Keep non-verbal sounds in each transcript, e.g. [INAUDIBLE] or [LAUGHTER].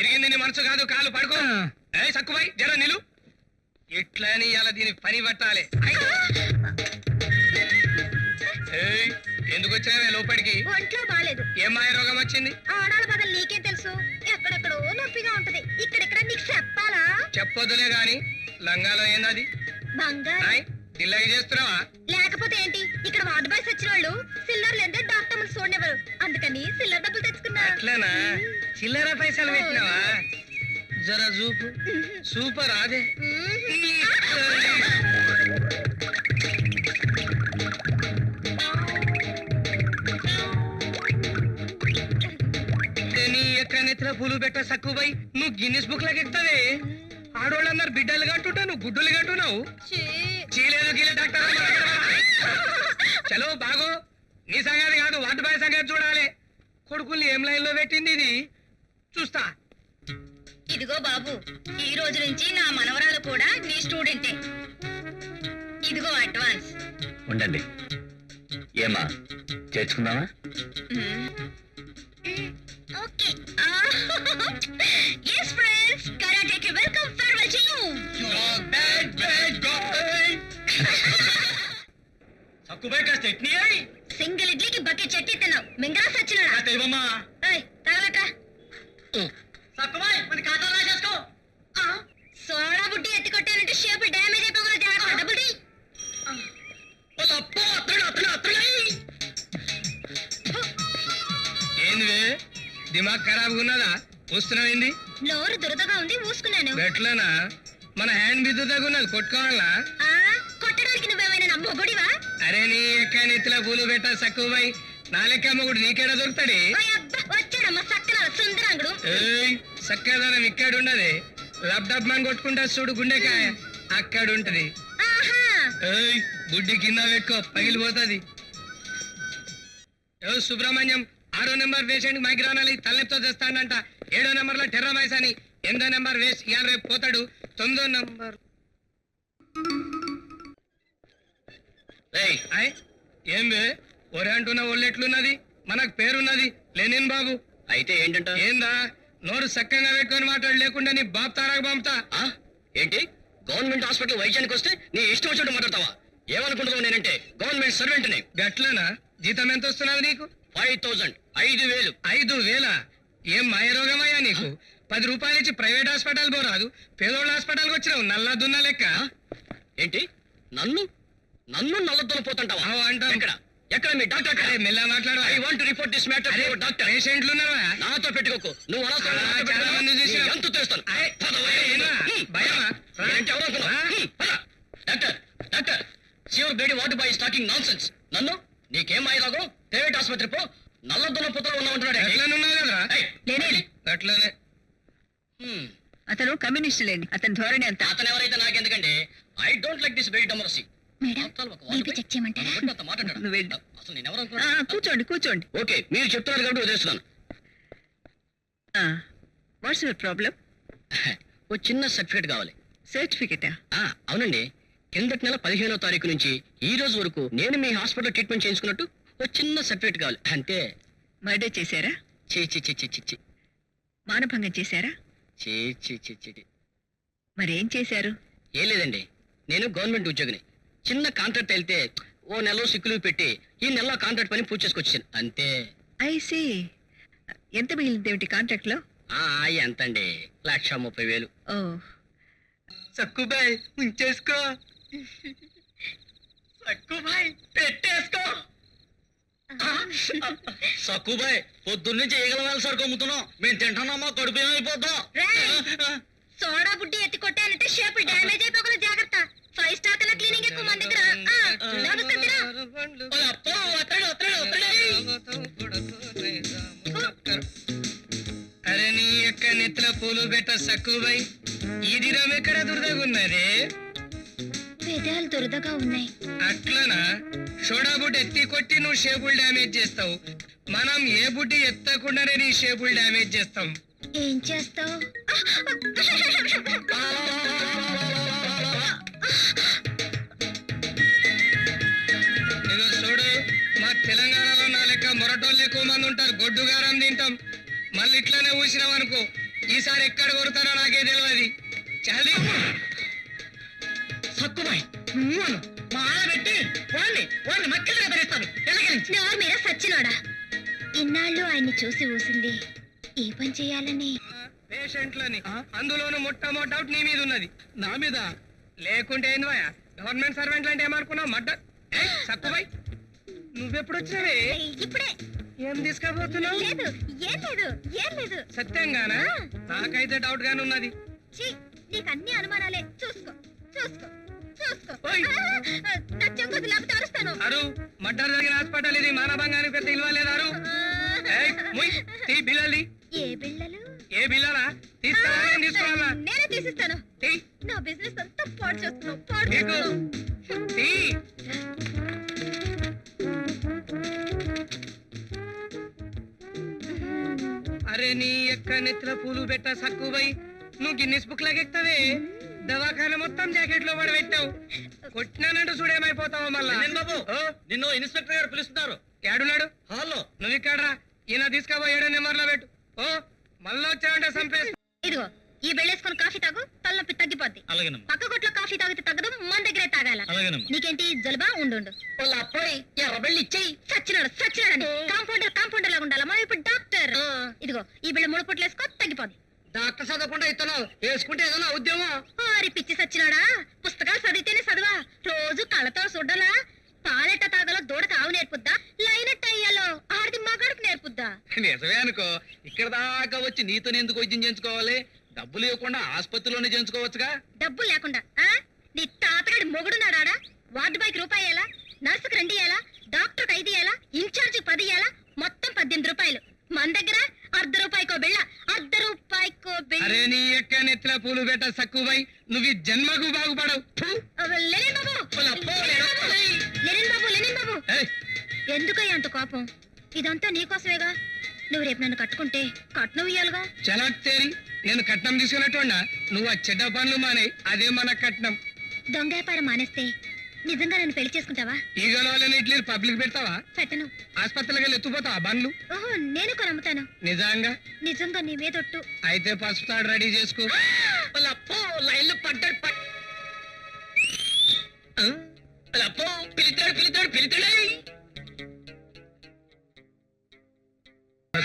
ఇరిగింది నీ మనసు కాదు కాలు పడుకో. ఏ సక్కుబాయ్ జర నిలు. ఇట్లా అని ఇలా దీన్ని పని పట్టాలి ఎందుకు వచ్చావే లోపలికి? ఒంట్లో బాలేదు. ఏం మాయ రోగం వచ్చింది? ఆడాల బదులు నీకే తెలుసు. ఎక్కడెక్కడో నొప్పిగా ఉంటది. ఇక్కడెక్కడ నీకు చెప్పాలా? చెప్పొద్దులే గాని లంగాలో ఏందది? బంగారు. దిల్లగి చేస్తున్నావా? లేకపోతే ఏంటి? ఇక్కడ వార్డు బాయ్స్ వచ్చిన వాళ్ళు సిల్లర్ లేదా డాక్టర్ ముందు చూడనివ్వరు. అందుకని సిల్లర్ డబ్బులు తెచ్చుకున్నా. అట్లనా? చిల్లర పైసలు పెట్టినావా? జర చూపు. సూపర్ అదే నెత్తిన పూలు పెట్ట సక్కుబాయ్ నువ్వు గిన్నిస్ బుక్ లాగా ఎక్కుతావే? ఆడోళ్ళందరు బిడ్డలు కట్టుంటా నువ్వు గుడ్డలు కట్టున్నావు. చీలేదు గీలే డాక్టర్. [LAUGHS] చలో బాగో. నీ సంగతి కాదు వాటి బాయ్ సంగతి చూడాలి. కొడుకుల్ని ఏం లైన్లో పెట్టింది ఇది? చూస్తా. ఇదిగో బాబు ఈ రోజు నుంచి నా మనవరాలు కూడా నీ స్టూడెంటే. ఇదిగో అడ్వాన్స్. ఉండండి. ఏమా చేర్చుకుందామా? Okay. Yes friends కరాటేకి welcome farewell to you Sakkubai కాస్త ఎట్నీ అయి సింగిల్ ఇడ్లీకి బకెట్ చట్నీ తిన్నావు మింగరా సచ్చినాడా? దైవమ్మా తగలట్రా సక్కుబాయ్ మన ఖాతా రాసేసుకో. ఆ, సోడా బుడ్డి ఎత్తి కొట్టానంటే షేప్ డ్యామేజ్ అయిపోగల జాగ్రత్త డబ్బులు తీ. వాళ్ళ అప్ప అత్తడు అత్తడు అత్తడు ఏంది దిమాగ్ ఖరాబ్ ఉన్నదా? వస్తున్నావేంది నోరు దురదగా ఉంది ఊసుకున్నాను. గట్లనా మన హ్యాండ్ బిద్దు తగున్నది కొట్టుకోవాలా? అరే నీ ఎక్క నెత్తిలో పూలు పెట్ట సక్కుబాయ్ నా లెక్క మొగుడు నీకేడా దొరుకుతాడే? వచ్చాడమ్మా సక్కన సుందరాంగుడు. చక్కదనం ఇక్కడ ఉండదు లబ్ డబ్ మని కొట్టుకుంటా చూడు గుండెకాయ అక్కడ ఉంటది ఏయ్ బుడ్డి కింద పెట్టుకో పగిలిపోతుంది ఏ సుబ్రహ్మణ్యం ఆరో నెంబర్ పేషెంట్ మైగ్రానాలి తలెప్తో తెస్తాడంట ఏడో నెంబర్లో టెర్రమైస్ అని ఎనిమిదో నెంబర్ వేస్ట్ ఇవాళ రేపు పోతాడు. తొమ్మిదో నెంబర్ రేయ్ ఆయ్. ఏం బే ఒరే అంటున్న ఒళ్ళెట్లున్నది మనకు పేరున్నది లెనిన్ బాబు. అయితే ఏంటంట? ఏందా? నోరు చక్కగా పెట్టుకొని మాట్లాడు లేకుండా నీ బాబు తారాకు పంపుతా? ఏంటి? గవర్నమెంట్ హాస్పిటల్ వైద్యానికి వస్తే నీ ఇష్టం వచ్చినట్టు మాట్లాడతావా? ఏమనుకుంటున్నావు నేనంటే గవర్నమెంట్ సర్వెంట్ని గట్లనా? జీతం ఎంత వస్తున్నది నీకు? ఫైవ్ థౌసండ్ ఐదు వేలు. ఐదు వేల? ఏం మాయ రోగమయ్యా నీకు? పది రూపాయలు ఇచ్చి ప్రైవేట్ హాస్పిటల్ పోరాదు. పేదోళ్ళ హాస్పిటల్కి వచ్చినావు. నల్ల దున్న లెక్క. ఏంటి? నన్ను? నన్ను నల్లద్దలు పోతుంటావా? అవు అంటాం. ఎక్కడ? ఎక్కడ మీ డాక్టర్ అరే మాట్లాడు I want report this matter doctor పేషెంట్లు ఉన్నారా నాతో పెట్టుకోకు. నువ్వు అలా ఆ, చాలా మంది చూసాం. ఎంత ఏనా? భయమా? ఎవరు. Doctor doctor Bedi what by talking nonsense నన్ను నీకేం అయ్యలాగో ప్రైవేట్ ఆసుపత్రి పో. నల్లద్దల పుత్ర ఉన్నామంటున్నాడు ఎట్లనున్నావు కదరా? నేనే. అట్లనే. అతను కమ్యూనిస్ట్ లేండి. అతని ధోరణి అంత. అతను ఎవరైతే నాకెందుకండి? I don't like this very democracy కూర్చోండి కూర్చోండి. ఓకే మీరు చెప్తున్నారు కాబట్టి వదిలేస్తున్నాను. What's your problem? ఓ చిన్న సర్టిఫికేట్ కావాలి. సర్టిఫికెటా? ఆ, అవునండి. కిందటి నెల పదిహేనో తారీఖు నుంచి ఈ రోజు వరకు నేను మీ హాస్పిటల్ ట్రీట్మెంట్ చేయించుకున్నట్టు ఓ చిన్న సర్టిఫికేట్ కావాలి. అంతే మర్డర్ చేశారా? చీ చీ చీ చీ చీ చీ మానభంగం చేశారా? చీ చీ చీ చీ చీ. మరేం చేశారు? ఏం లేదండి. నేను గవర్నమెంట్ ఉద్యోగిని. చిన్న కాంట్రాక్ట్ వెళ్తే ఓ నెల సిక్కులు పెట్టి ఈ నెల కాంట్రాక్ట్ పని పూర్తి చేసుకొచ్చాను అంతే. ఐసి ఎంత మిగిలింది ఏమిటి కాంట్రాక్ట్లో ఆ ఎంతండి? లక్ష ముప్పై వేలు. ఓ. సక్కుబాయ్ ఉంచేసుకో సక్కుబాయ్ పెట్టేసుకో. సక్కుబాయ్ పొద్దున్నుంచి ఈగల వేల సరుకు అమ్ముతున్నాం మేము తింటున్నామా కడుపు ఏమైపోతాం సోడా బుడ్డి ఎత్తి కొట్టానంటే షేప్ డ్యామేజ్ జాగ్రత్త ఫైవ్ స్టార్ కన్నా క్లీనింగ్ ఎక్కువ మన దగ్గర. అరే నీ యొక్క నెత్తిన పూలు పెట్ట సక్కుబాయ్ ఈ దినం ఎక్కడ దురదగున్నదే పెదాలు దురదగా ఉన్నాయి. అట్లనా? సోడా బుడ్డి ఎత్తి కొట్టి నువ్వు షేపులు డ్యామేజ్ చేస్తావు. మనం ఏ బుడ్డి ఎత్తకుండానే నీ షేపులు డ్యామేజ్ చేస్తాం. ఏం చేస్తావు? [LAUGHS] తింటాం. మళ్ళీ ఇట్లానే ఊసినాం అనుకో ఈసారి ఎక్కడ కొడతారో నాకే తెలియదు చల్ది. సక్కుబాయ్ నువ్వు మా ఆడబెట్టి వాడిని వాడిని మక్కలుగా ధరిస్తాను ఎలాగలించి నోరు మీద సచ్చినోడా? ఇన్నాళ్ళు ఆయన్ని చూసి ఊసింది. ఏ పని చేయాలని? పేషెంట్లని. అందులోను మొట్టమొదటి డౌట్ నీ మీద ఉన్నది. నా మీద? లేకుంటే ఏంది భయ గవర్నమెంట్ సర్వెంట్లు అంటే ఏమనుకున్నావు? మడ్డ సక్కుబాయ్ నువ్వెప్పుడు వచ్చినవే? ఇప్పుడే. ఏం తీసుకుపోతున్నావు లేదు ఏం లేదు ఏం లేదు. సత్యంగానా? నాకైతే డౌట్ గానే ఉన్నది. ఛీ, నీకు అన్ని అనుమానాలే. చూసుకో చూసుకో చూసుకో. ఓయ్. అరు మర్డర్ జరిగిన హాస్పిటల్ ఇది మానభంగానికి పెద్ద ఇల్వ లేదు అరు ఏయ్, ముయ్, తీ బిల్లల్ది అరే నీ యొక్క నెత్తిన పూలు పెట్ట సక్కువై? నువ్వు గిన్నెస్ బుక్ లాగెక్తావే? దవాఖాన మొత్తం జాకెట్లో పడి పెట్టావు. కొట్టినానంటూ చూడేమైపోతావు మళ్ళా? బాబు ఓ, నిన్ను ఇన్స్పెక్టర్ గారు పిలుస్తున్నారు. ఏడున్నాడు హాల్లో. నువ్వు ఇక్కడరా ఈయన తీసుకుపోయి ఏడో నెంబర్లో పెట్టు. ఓ? మళ్ళా వచ్చావంటే సంపేస్తా. ఇదిగో ఈ బెళ్ళేసుకొని కాఫీ తాగు తలనొప్పి తగ్గిపోద్ది. అలాగేనమ్మా. పక్క కొట్లో కాఫీ తాగితే తగ్గదు మన దగ్గరే తాగాల. అలాగేనమ్మా. నీకేంటి? జలుబా? ఉండు అబ్బాయి ఎర్రబెళ్ళి ఇచ్చేయి. సచ్చినాడు కాంపౌండర్ కాంపౌండర్ లాగా ఉండాలి మనం ఇప్పుడు డాక్టర్. ఇదిగో ఈ బిళ్ళ మూడు పుట్లు వేసుకో తగ్గిపోద్ది. డాక్టర్ చదవకుండా ఇస్తున్నావు వేసుకుంటే ఏదైనా ఉద్యమం ఓరి పిచ్చి సచ్చినాడా? పుస్తకాలు చదివితేనే చదువా? రోజు కళ్ళతో చూడాలా పాలెట్ట తాగలో దూడకు ఆవు నేర్పుద్దా? లైనట్టు అయ్యాలో? ఆడిది మగాడికి నేర్పుద్దా? నిజమే అనుకో. ఇక్కడ దాకా వచ్చి నీతో ఎందుకు వైద్యం చేయించుకోవాలి? డబ్బులు ఇవ్వకుండా ఆసుపత్రిలోనే చేయించుకోవచ్చుగా? డబ్బులు లేకుండా ఆ? నీ తాతగాడి మొగుడున్నాడా వార్డు బాయ్కి రూపాయి ఇయ్యాలా? నర్సుకు రెండు ఇయ్యాలా? డాక్టర్కి ఐదు ఇయ్యాలా? ఇన్ఛార్జి పది ఇయ్యాలా? మొత్తం పద్దెనిమిది రూపాయలు. మన దగ్గర అర్ధ రూపాయికో బిళ్ళ అర్ధ రూపాయికో బిళ్ళ. అరే నీ యొక్క నెత్తిన పూలు పెట్ట సక్కువై నువ్వు ఈ జన్మకు బాగుపడవు. ఫు. Lenin Babu! Lenin Babu! Lenin Babu Lenin Babu! ఏయ్, ఎందుకయ్యా అంత కోపం? ఇదంతా నీకోసమేగా నువ్వు రేపు నన్ను కట్టుకుంటే కట్నం ఇయ్యాలిగా? చలా తేరి నేను కట్నం తీసుకున్నట్టున్నా నువ్వు ఆ చెడ్డ పనులు మానే అదే మన కట్నం. దొంగ వ్యాపారం మానేస్తే నిజంగా నన్ను పెళ్ళి చేసుకుంటావా? వాళ్ళని ఇట్లా పబ్లిక్ పెడతావా? పెట్టను. ఆసుపత్రికి వెళ్ళి ఎత్తుపోతావా బండ్లు? ఓహో నేను కూడా నమ్ముతాను నిజంగా? నిజంగా నీ మీదొట్టు అయితే పసుపు తాడు రెడీ చేసుకో. వాళ్ళ అప్పో లైన్లో పడ్డాడు పడ్- ఆ? పిలిచాడు పిలిచాడు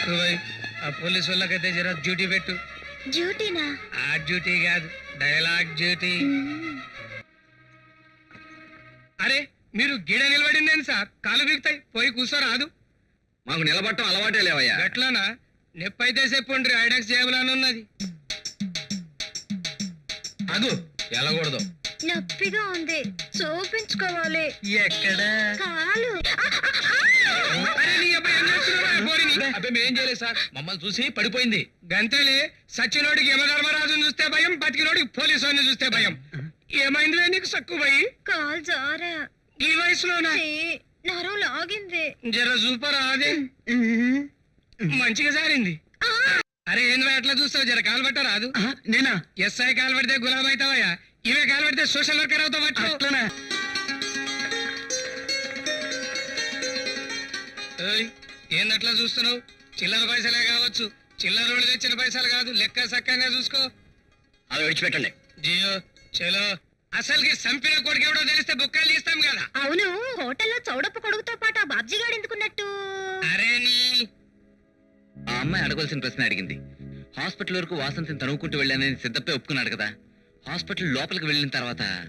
ఆ పోలీసు వాళ్ళకైతే జర డ్యూటీ పెట్టు. డ్యూటీనా? ఆ డ్యూటీ కాదు డైలాగ్ డ్యూటీ. అరే మీరు గిడ నిలబడిందేంటి సార్? కాలు బిగుతాయి పోయి కూర్చోరాదు మాకు నిలబట్టం అలవాటే లేవయ్యా. గట్లనా? నొప్పైతే చెప్పండి ఐడాక్స్ చేయాలని ఉన్నది. అగు వెళ్ళకూడదు. నొప్పిగా ఉంది. చూపించుకోవాలి. ఎక్కడ? కాలు. ఆ? అబ్బాయి మేం చేయలేదు సార్. మమ్మల్ని చూసి పడిపోయింది. గంతేలే సచ్చినోడికి యమధర్మరాజుని చూస్తే భయం బతికినోడికి పోలీసు వాడిని చూస్తే భయం. ఏమైందిలే నీకు కాలు జారా. ఈ వయసులోనా? ఛీ, నరం లాగింది. జర సూపర్ అదే మంచిగా సారింది అరే ఏంది ఎట్లా చూస్తావు? జర కాలు పట్ట రాదు. నేనా? ఎస్ఐ కాలు పడితే గులాబ్ అవుతావయ్యా? ఇవే కాలు పడితే సోషల్ వర్కర్ అవుతావు పట్టు. అట్లనా? ఏందట్లా చూస్తున్నావు? చిల్లర పైసలే కావచ్చు. చిల్లర తెచ్చిన పైసలు కాదు లెక్క సక్కంగా చూసుకో. అవి విడిచిపెట్టండి. జియో చలో. అసలుకి సంపిన కొడుకు ఎవడో తెలిస్తే బుక్కలు తీస్తాం కదా. అవును హోటల్లో చౌడప్ప కొడుకుతో పాటు ఆ బాబ్జీ గాడు ఎందుకున్నట్టు? అరే నీ. ఆ అమ్మాయి అడగవలసిన ప్రశ్న అడిగింది. హాస్పిటల్ వరకు వాసంతిని తనువుకుంటూ వెళ్ళానని సిద్ధప్పే ఒప్పుకున్నాడు కదా. హాస్పిటల్ లోపలికి వెళ్ళిన తర్వాత